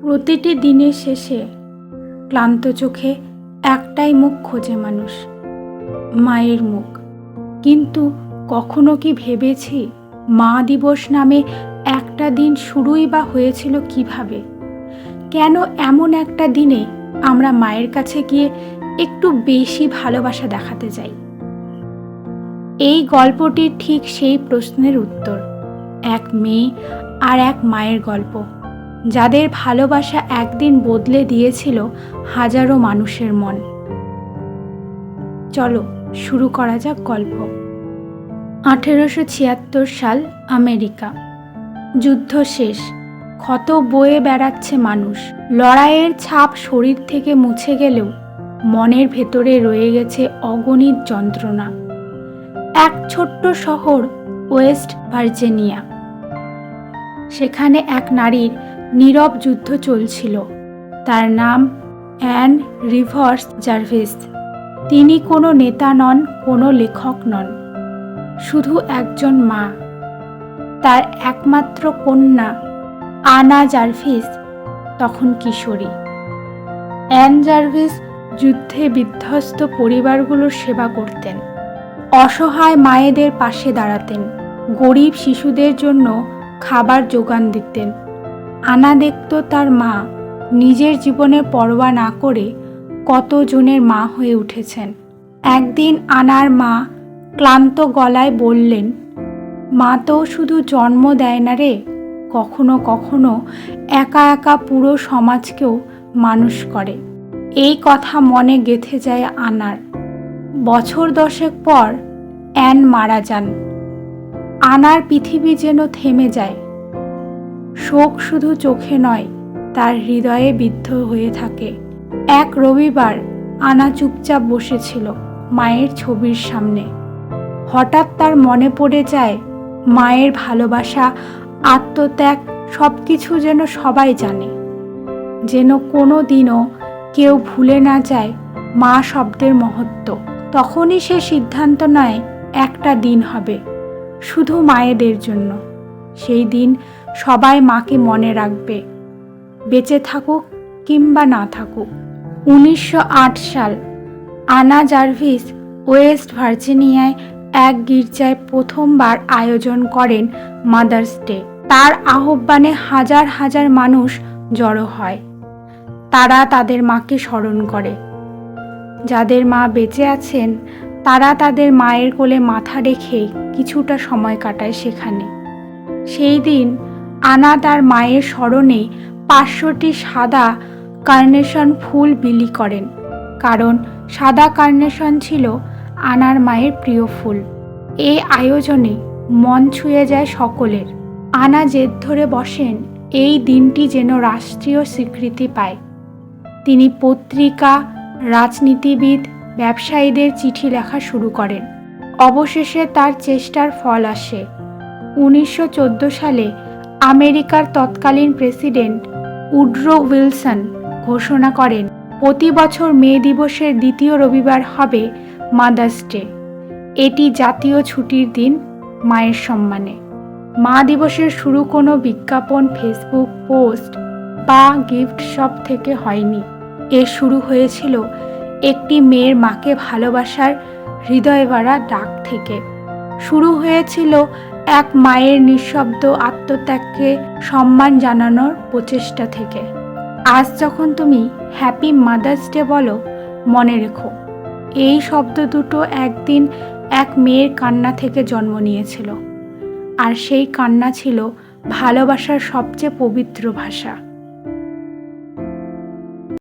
প্রতিটি দিনের শেষে ক্লান্ত চোখে একটাই মুখ খোঁজে মানুষ, মায়ের মুখ। কিন্তু কখনো কি ভেবেছি মা দিবস নামে একটা দিন শুরুই বা হয়েছিল কীভাবে? কেন এমন একটা দিনে আমরা মায়ের কাছে গিয়ে একটু বেশি ভালোবাসা দেখাতে যাই? এই গল্পটি ঠিক সেই প্রশ্নের উত্তর, এক মেয়ে আর এক মায়ের গল্প। যাদের ভালোবাসা একদিন বদলে দিয়েছিল হাজারো মানুষের মন। চলো, শুরু করা যাক গল্প। আঠেরোশো ছিয়াত্তর সাল, আমেরিকা। যুদ্ধ শেষ। ক্ষত বয়ে বেড়াচ্ছে মানুষ। লড়াইয়ের ছাপ শরীর থেকে মুছে গেলেও মনের ভেতরে রয়ে গেছে অগণিত যন্ত্রণা। এক ছোট্ট শহর, ওয়েস্ট ভার্জিনিয়া। সেখানে এক নারীর নীরব যুদ্ধ চলছিল। তার নাম অ্যান রিভার্স জার্ভিস। তিনি কোনো নেতা নন, কোনো লেখক নন। শুধু একজন মা। তার একমাত্র কন্যা আনা জার্ভিস, তখন কিশোরী। অ্যান জার্ভিস যুদ্ধে বিধ্বস্ত পরিবারগুলোর সেবা করতেন। অসহায় মায়েদের পাশে দাঁড়াতেন। গরিব শিশুদের জন্য খাবার যোগান দিতেন। আনা দেখত তার মা নিজের জীবনের পরোয়া না করে কতজনের মা হয়ে উঠেছেন। একদিন আনার মা ক্লান্ত গলায় বললেন, মা তো শুধু জন্ম দেয় না রে, কখনো কখনো একা একা পুরো সমাজকেও মানুষ করে। এই কথা মনে গেথে যায় আনার। বছর দশেক পর অ্যান মারা যান। আনার পৃথিবী যেন থেমে যায়। শোক শুধু চোখে নয়, তার হৃদয়ে বিদ্ধ হয়ে থাকে। এক রবিবার আনা চুপচাপ বসেছিল মায়ের ছবির সামনে। হঠাৎ তার মনে পড়ে যায়, মায়ের ভালোবাসা, আত্মত্যাগ সব কিছু যেন সবাই জানে। যেন কোনো দিনও কেউ ভুলে না যায় মা শব্দের মহত্ব। তখনই সে সিদ্ধান্ত নেয়, একটা দিন হবে, শুধু মায়েদের জন্য। সেই দিন সবাই মাকে মনে রাখবে। বেঁচে থাকুক কিংবা না থাকুক, উনিশশো আট সাল আনা জার্ভিস ওয়েস্ট ভার্জিনিয়ায় এক গির্জায় প্রথমবার আয়োজন করেন মাদার্স ডে। তার আহ্বানে হাজার হাজার মানুষ জড়ো হয়। তারা তাদের মাকে স্মরণ করে। যাদের মা বেঁচে আছেন, তারা তাদের মায়ের কোলে মাথা রেখে কিছুটা সময় কাটায় সেখানে। সেই দিন আনা তার মায়ের স্মরণে পাঁচশোটি সাদা কার্নেশন ফুল বিলি করেন, কারণ সাদা কার্নেশন ছিল আনার মায়ের প্রিয় ফুল। এই আয়োজনে মন ছুঁয়ে যায় সকলের। আনা জেদ ধরে বসেন, এই দিনটি যেন রাষ্ট্রীয় স্বীকৃতি পায়। তিনি পত্রিকা, রাজনীতিবিদ, ব্যবসায়ীদের চিঠি লেখা শুরু করেন। অবশেষে তার চেষ্টার ফল আসে। উনিশশো চোদ্দ সালে আমেরিকার তৎকালীন প্রেসিডেন্ট উড্রো উইলসন ঘোষণা করেন, প্রতি বছর মে দিবসের দ্বিতীয় রবিবার হবে মাদার্স ডে। এটি জাতীয় ছুটির দিন মায়ের সম্মানে। মা দিবসের শুরু কোনো বিজ্ঞাপন, ফেসবুক পোস্ট বা গিফট শপ থেকে হয়নি। এ শুরু হয়েছিল একটি মেয়ের মাকে ভালোবাসার হৃদয় ভরা ডাক থেকে। শুরু হয়েছিল এক মায়ের নিঃশব্দ আত্মত্যাগকে সম্মান জানানোর প্রচেষ্টা থেকে। আজ যখন তুমি হ্যাপি মাদার্স ডে বলো, মনে রেখো, এই শব্দ দুটো একদিন এক মেয়ের কান্না থেকে জন্ম নিয়েছিল। আর সেই কান্না ছিল ভালোবাসার সবচেয়ে পবিত্র ভাষা।